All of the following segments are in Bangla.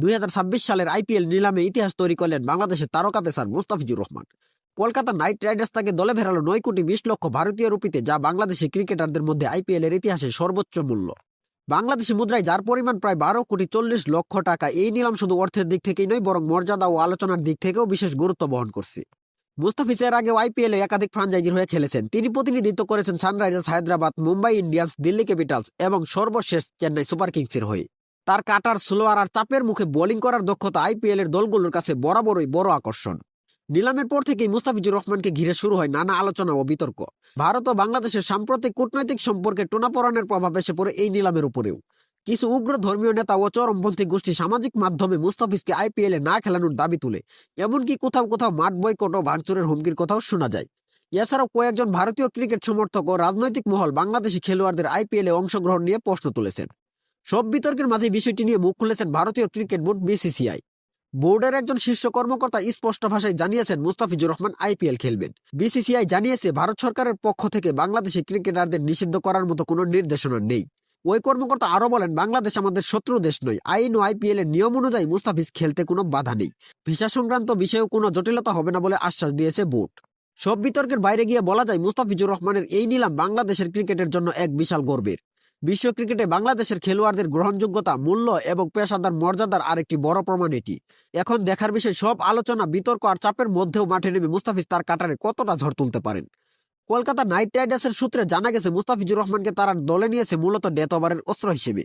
দুই হাজার ছাব্বিশ সালের আইপিএল নিলামে ইতিহাস তৈরি করলেন বাংলাদেশের তারকা pacer Mustafizur Rahman. Kolkata Knight Riders তাকে দলে ফেরালো নয় কোটি বিশ লক্ষ ভারতীয় রুপিতে, যা বাংলাদেশি ক্রিকেটারদের মধ্যে আইপিএল এর ইতিহাসে সর্বোচ্চ মূল্য। বাংলাদেশি মুদ্রায় যার পরিমাণ প্রায় বারো কোটি চল্লিশ লক্ষ টাকা, এই নিলাম শুধু অর্থের দিক থেকেই নয়, বরং মর্যাদা ও আলোচনার দিক থেকেও বিশেষ গুরুত্ব বহন করছে। মুস্তাফিজ এর আগে আইপিএল এ একাধিক ফ্রাঞ্চাইজির হয়ে খেলেছেন। তিনি প্রতিনিধিত্ব করেছেন Sunrisers, Hyderabad, Mumbai Indians, Delhi Capitals এবং সর্বশেষ চেন্নাই সুপার কিংসের হয়ে। তার কাটার স্লোয়ার আর চাপের মুখে বোলিং করার দক্ষতা আইপিএল এর দলগুলোর কাছে বরাবরই বড় আকর্ষণ। নিলামের পর থেকেই মুস্তাফিজুর রহমানকে ঘিরে শুরু হয় নানা আলোচনা ও বিতর্ক। ভারত ও বাংলাদেশের সাম্প্রতিক কূটনৈতিক সম্পর্কে টোনাপড়ানের প্রভাব এসে পড়ে এই নিলামের উপরেও। কিছু উগ্র ধর্মীয় নেতা ও চরমপন্থী গোষ্ঠী সামাজিক মাধ্যমে মুস্তাফিজকে আইপিএল এ না খেলানোর দাবি তুলে, এমনকি কোথাও কোথাও মাঠ বয়কট ও ভাঙচুরের হুমকির কথাও শোনা যায়। এছাড়াও কয়েকজন ভারতীয় ক্রিকেট সমর্থক ও রাজনৈতিক মহল বাংলাদেশি খেলোয়াড়দের আইপিএল এ অংশগ্রহণ নিয়ে প্রশ্ন তুলেছেন। সব বিতর্কের মাঝে বিষয়টি নিয়ে মুখ খুলেছেন ভারতীয় ক্রিকেট বোর্ড বিসিসিআই। বোর্ডের একজন শীর্ষ কর্মকর্তা স্পষ্ট ভাষায় জানিয়েছেন, মুস্তাফিজুর রহমান আইপিএল খেলবেন। বিসিসিআই জানিয়েছে, ভারত সরকারের পক্ষ থেকে বাংলাদেশি ক্রিকেটারদের নিষিদ্ধ করার মতো কোনো নির্দেশনা নেই। ওই কর্মকর্তা আরও বলেন, বাংলাদেশ আমাদের শত্রু দেশ নয়। আইন ও আইপিএল এর নিয়ম অনুযায়ী মুস্তাফিজ খেলতে কোনো বাধা নেই। ভিসা সংক্রান্ত বিষয়েও কোনো জটিলতা হবে না বলে আশ্বাস দিয়েছে বোর্ড। সব বিতর্কের বাইরে গিয়ে বলা যায়, মুস্তাফিজুর রহমানের এই নিলাম বাংলাদেশের ক্রিকেটের জন্য এক বিশাল গর্বের। বিশ্ব ক্রিকেটে বাংলাদেশের খেলোয়াড়দের গ্রহণযোগ্যতা, মূল্য এবং পেশাদার মর্যাদার আরেকটি বড় প্রমাণ এটি। এখন দেখার বিষয়, সব আলোচনা, বিতর্ক আর চাপের মধ্যেও মাঠে নেমে মুস্তাফিজ তার কাটারে কতটা ঝড় তুলতে পারেন? কলকাতা নাইট রাইডার্সের সূত্রে জানা গেছে, মুস্তাফিজুর রহমানকে তারা দলে নিয়েছে মূলত ডেথ ওভারের অস্ত্র হিসেবে।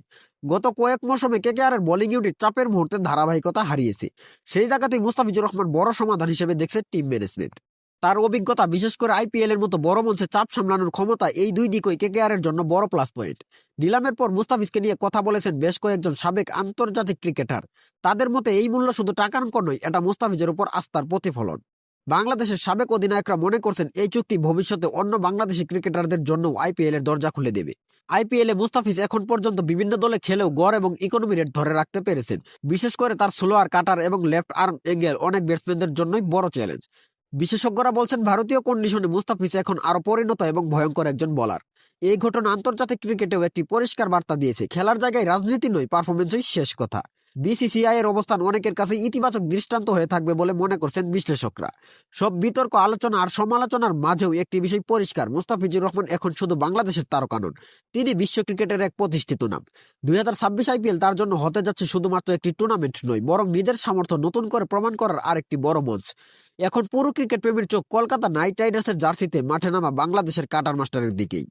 গত কয়েক মৌসুমে কেকেআর এর বোলিং ইউনিট চাপের মুহূর্তে ধারাবাহিকতা হারিয়েছে। সেই জায়গাতেই মুস্তাফিজুর রহমান বড় সমাধান হিসেবে দেখছে টিম ম্যানেজমেন্ট। তার অভিজ্ঞতা, বিশেষ করে আইপিএল এর মতো বড় মঞ্চে চাপ সামলানোর ক্ষমতা, এই দুই দিকই কেকেআর এর জন্য বড় প্লাস পয়েন্ট নিলামের পর মুস্তাফিজকে নিয়ে কথা বলেছেন বেশ কয়েকজন সাবেক আন্তর্জাতিক ক্রিকেটার। তাদের মতে এই মূল্য শুধু টাকার অঙ্ক নয়, এটা মুস্তাফিজের উপর আস্থার প্রতিফলন। বাংলাদেশের সাবেক অধিনায়করা মনে করছেন এই চুক্তি ভবিষ্যতে অন্য বাংলাদেশি ক্রিকেটারদের জন্য আইপিএল এর দরজা খুলে দেবে। আইপিএল এ মুস্তাফিজ এখন পর্যন্ত বিভিন্ন দলে খেলেও গড় এবং ইকোনমি রেট ধরে রাখতে পেরেছেন। বিশেষ করে তার স্লোয়ার কাটার এবং লেফট আর্ম এঙ্গেল অনেক ব্যাটসম্যানদের জন্যই বড় চ্যালেঞ্জ বিশেষজ্ঞরা বলছেন, ভারতীয় কন্ডিশনে মুস্তাফিজ এখন আরও পরিণত এবং ভয়ঙ্কর একজন বলার এই ঘটনা আন্তর্জাতিক ক্রিকেটেও একটি পরিষ্কার বার্তা দিয়েছে। খেলার জায়গায় রাজনীতি নয় পারফরমেন্সই শেষ কথা। বিসিসিআই এর অবস্থান অনেকের কাছে ইতিবাচক দৃষ্টান্ত হয়ে থাকবে বলে মনে করছেন বিশ্লেষকরা। সব বিতর্ক, আলোচনা আর সমালোচনার মাঝেও একটি বিষয় পরিষ্কার, মুস্তাফিজুর রহমান এখন শুধু বাংলাদেশের তারকা নন তিনি বিশ্ব ক্রিকেটের এক প্রতিষ্ঠিত নাম। দুই হাজার ছাব্বিশ আইপিএল তার জন্য হতে যাচ্ছে শুধুমাত্র একটি টুর্নামেন্ট নয়, বরং নিজের সামর্থ্য নতুন করে প্রমাণ করার আরেকটি বড় মঞ্চ। এখন পুরো ক্রিকেট প্রেমীর চোখ কলকাতা নাইট রাইডার্সের জার্সিতে মাঠে নামা বাংলাদেশের কাটার মাস্টারের দিকেই।